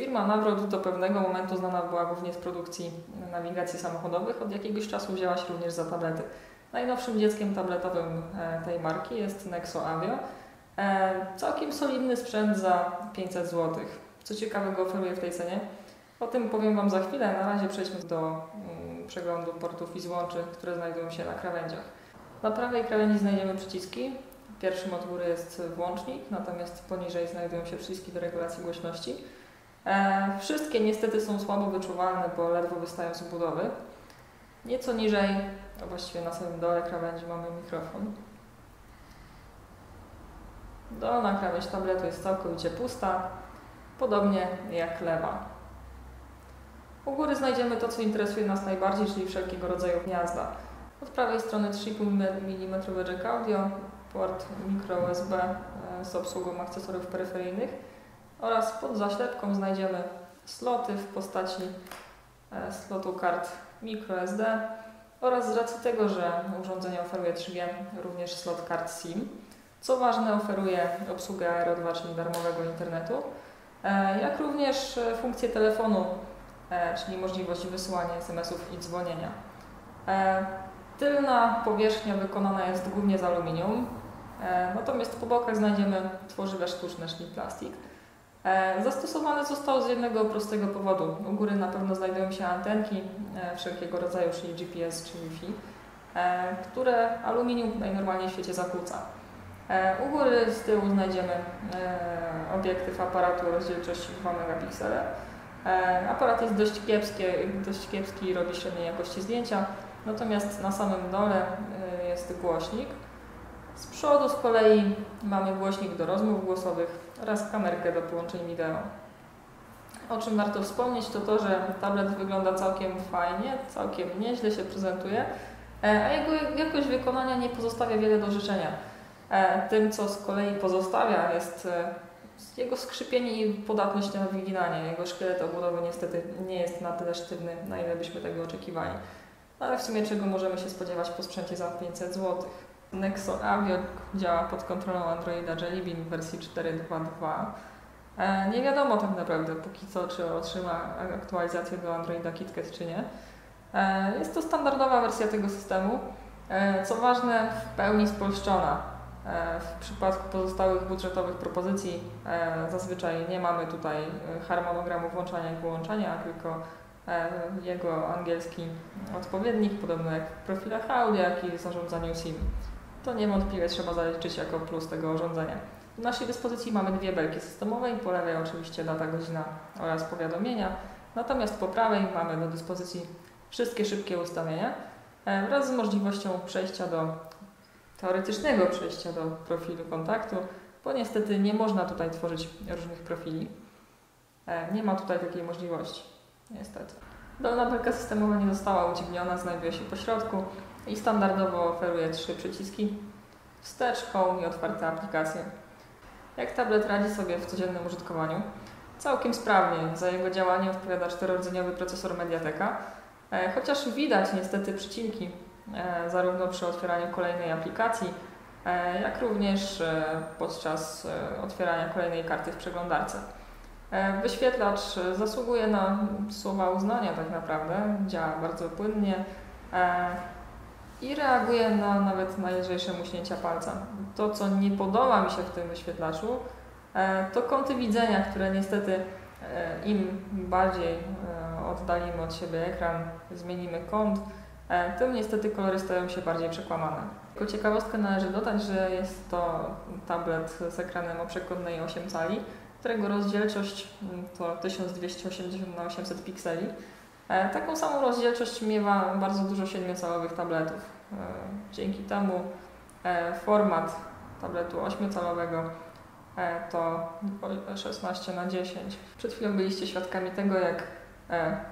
Firma Nawrot do pewnego momentu znana była głównie z produkcji nawigacji samochodowych. Od jakiegoś czasu wzięła się również za tablety. Najnowszym dzieckiem tabletowym e, tej marki jest Nexo Avio. E, całkiem solidny sprzęt za 500 zł. Co ciekawego oferuje w tej cenie? O tym powiem Wam za chwilę. Na razie przejdźmy do mm, przeglądu portów i złączy, które znajdują się na krawędziach. Na prawej krawędzi znajdziemy przyciski. Pierwszym od góry jest włącznik, natomiast poniżej znajdują się przyciski do regulacji głośności. E, wszystkie niestety są słabo wyczuwalne, bo ledwo wystają z budowy. Nieco niżej, a właściwie na samym dole krawędzi mamy mikrofon. Dolna krawędź tabletu jest całkowicie pusta, podobnie jak lewa. U góry znajdziemy to, co interesuje nas najbardziej, czyli wszelkiego rodzaju gniazda. Od prawej strony 3,5 mm jack audio, port micro USB e, z obsługą akcesoriów peryferyjnych oraz pod zaślepką znajdziemy sloty w postaci e, slotu kart microSD oraz z racji tego, że urządzenie oferuje 3G, również slot kart SIM. Co ważne, oferuje obsługę Aero 2, czyli darmowego internetu, e, jak również funkcję telefonu, czyli możliwość wysyłania SMS-ów i dzwonienia. Tylna powierzchnia wykonana jest głównie z aluminium, e, natomiast po bokach znajdziemy tworzywa sztuczne, czyli plastik. E, zastosowany został z jednego prostego powodu. U góry na pewno znajdują się antenki e, wszelkiego rodzaju, czyli GPS czy Wi-Fi, które aluminium najnormalniej w świecie zakłóca. U góry z tyłu znajdziemy obiektyw aparatu rozdzielczości 2 megapiksele. Aparat jest dość kiepski, dość kiepski i robi średniej jakości zdjęcia. Natomiast na samym dole jest głośnik. Z przodu z kolei mamy głośnik do rozmów głosowych oraz kamerkę do połączeń wideo. O czym warto wspomnieć to to, że tablet wygląda całkiem fajnie, całkiem nieźle się prezentuje, e, a jego jakość wykonania nie pozostawia wiele do życzenia. E, tym, co z kolei pozostawia jest e, jego skrzypienie i podatność na wyginanie. Jego szkielet obudowy niestety nie jest na tyle sztywny, na ile byśmy tego oczekiwali. Ale w sumie czego możemy się spodziewać po sprzęcie za 500 zł. Nexo Avio działa pod kontrolą Androida Jelly Bean w wersji 4.2.2. E, nie wiadomo tak naprawdę póki co, czy otrzyma aktualizację do Androida KitKat, czy nie. E, jest to standardowa wersja tego systemu, e, co ważne w pełni spolszczona. W przypadku pozostałych budżetowych propozycji zazwyczaj nie mamy tutaj harmonogramu włączania i wyłączania, tylko jego angielski odpowiednik, podobno jak w profilach audio, jak i zarządzaniu SIM. To niewątpliwie trzeba zaliczyć jako plus tego urządzenia. W naszej dyspozycji mamy dwie belki systemowe i po lewej oczywiście data, godzina oraz powiadomienia. Natomiast po prawej mamy do dyspozycji wszystkie szybkie ustawienia e, wraz z możliwością przejścia do teoretycznego przejścia do profilu kontaktu, bo niestety nie można tutaj tworzyć różnych profili. E, nie ma tutaj takiej możliwości niestety. Dolna belka systemowa nie została udźwigniona, znajduje się po środku i standardowo oferuje trzy przyciski wstecz, home i otwarte aplikacje. Jak tablet radzi sobie w codziennym użytkowaniu? Całkiem sprawnie. Za jego działanie odpowiada czterordzeniowy procesor Mediateka, e, chociaż widać niestety przycinki e, zarówno przy otwieraniu kolejnej aplikacji, e, jak również podczas otwierania kolejnej karty w przeglądarce. Wyświetlacz zasługuje na słowa uznania tak naprawdę, działa bardzo płynnie i reaguje na nawet najlżejsze muśnięcia palca. To, co nie podoba mi się w tym wyświetlaczu, e, to kąty widzenia, które niestety im bardziej oddalimy od siebie ekran, zmienimy kąt, tym niestety kolory stają się bardziej przekłamane. Jako ciekawostkę należy dodać, że jest to tablet z ekranem o przekątnej 8 cali, którego rozdzielczość mm, to 1280 na 800 pikseli. E, taką samą rozdzielczość miewa bardzo dużo 7-calowych tabletów. E, dzięki temu e, format tabletu 8-calowego to 16 na 10. Przed chwilą byliście świadkami tego, jak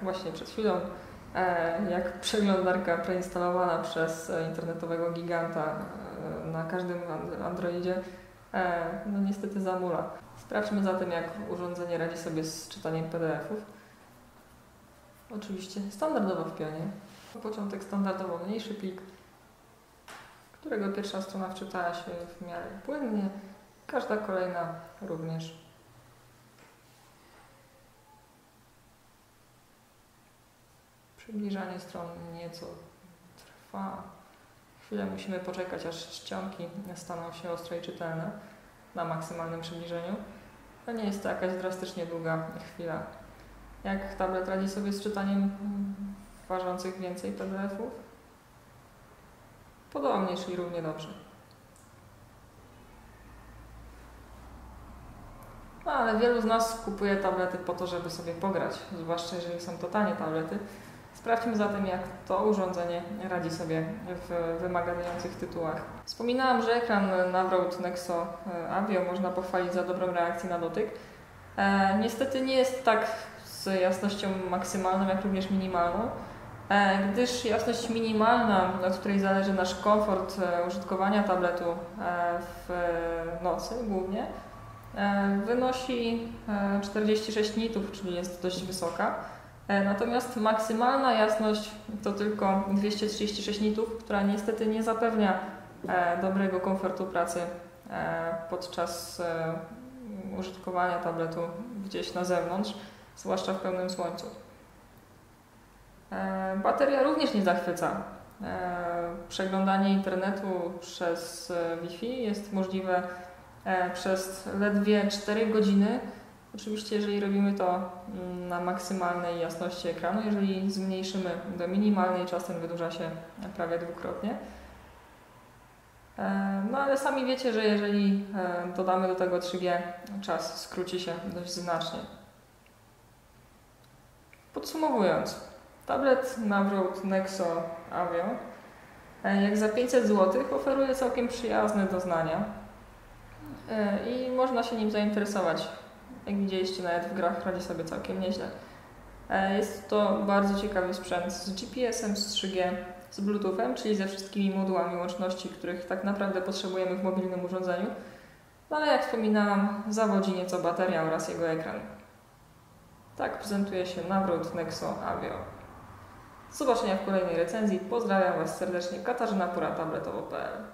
właśnie przed chwilą, jak przeglądarka preinstalowana przez internetowego giganta na każdym Androidzie no niestety zamula. Sprawdźmy zatem, jak urządzenie radzi sobie z czytaniem PDF-ów. Oczywiście, standardowo w pionie. Początek standardowo mniejszy plik, którego pierwsza strona wczytała się w miarę płynnie, każda kolejna również. Przybliżanie stron nieco trwa. Chwilę musimy poczekać, aż ścianki staną się ostre i czytelne na maksymalnym przybliżeniu. To nie jest to jakaś drastycznie długa chwila. Jak tablet radzi sobie z czytaniem mm, ważących więcej PDF-ów? Podobnie, czyli równie dobrze. No, ale wielu z nas kupuje tablety po to, żeby sobie pograć, zwłaszcza jeżeli są to tanie tablety. Sprawdźmy zatem, jak to urządzenie radzi sobie w wymagających tytułach. Wspominałam, że ekran Navroad Nexo e, Avio można pochwalić za dobrą reakcję na dotyk. E, niestety nie jest tak z jasnością maksymalną, jak również minimalną, e, gdyż jasność minimalna, od której zależy nasz komfort e, użytkowania tabletu e, w nocy głównie, wynosi e, 46 nitów, czyli jest dość wysoka. Natomiast maksymalna jasność to tylko 236 nitów, która niestety nie zapewnia dobrego komfortu pracy podczas użytkowania tabletu gdzieś na zewnątrz, zwłaszcza w pełnym słońcu. E, Bateria również nie zachwyca. E, Przeglądanie internetu przez e, Wi-Fi jest możliwe przez ledwie 4 godziny. Oczywiście, jeżeli robimy to mm, na maksymalnej jasności ekranu, jeżeli zmniejszymy do minimalnej, czas ten wydłuża się prawie dwukrotnie. No ale sami wiecie, że jeżeli dodamy do tego 3G, czas skróci się dość znacznie. Podsumowując, tablet Navroad Nexo Avio e, jak za 500 zł oferuje całkiem przyjazne doznania e, i można się nim zainteresować. Jak widzieliście, nawet w grach radzi sobie całkiem nieźle. E, Jest to bardzo ciekawy sprzęt z GPS-em, z 3G, z Bluetoothem, czyli ze wszystkimi modułami łączności, których tak naprawdę potrzebujemy w mobilnym urządzeniu. No ale jak wspominałam, zawodzi nieco bateria oraz jego ekran. Tak prezentuje się Navroad Nexo Avio. Do zobaczenia w kolejnej recenzji. Pozdrawiam Was serdecznie. Katarzyna Pura, tabletowo.pl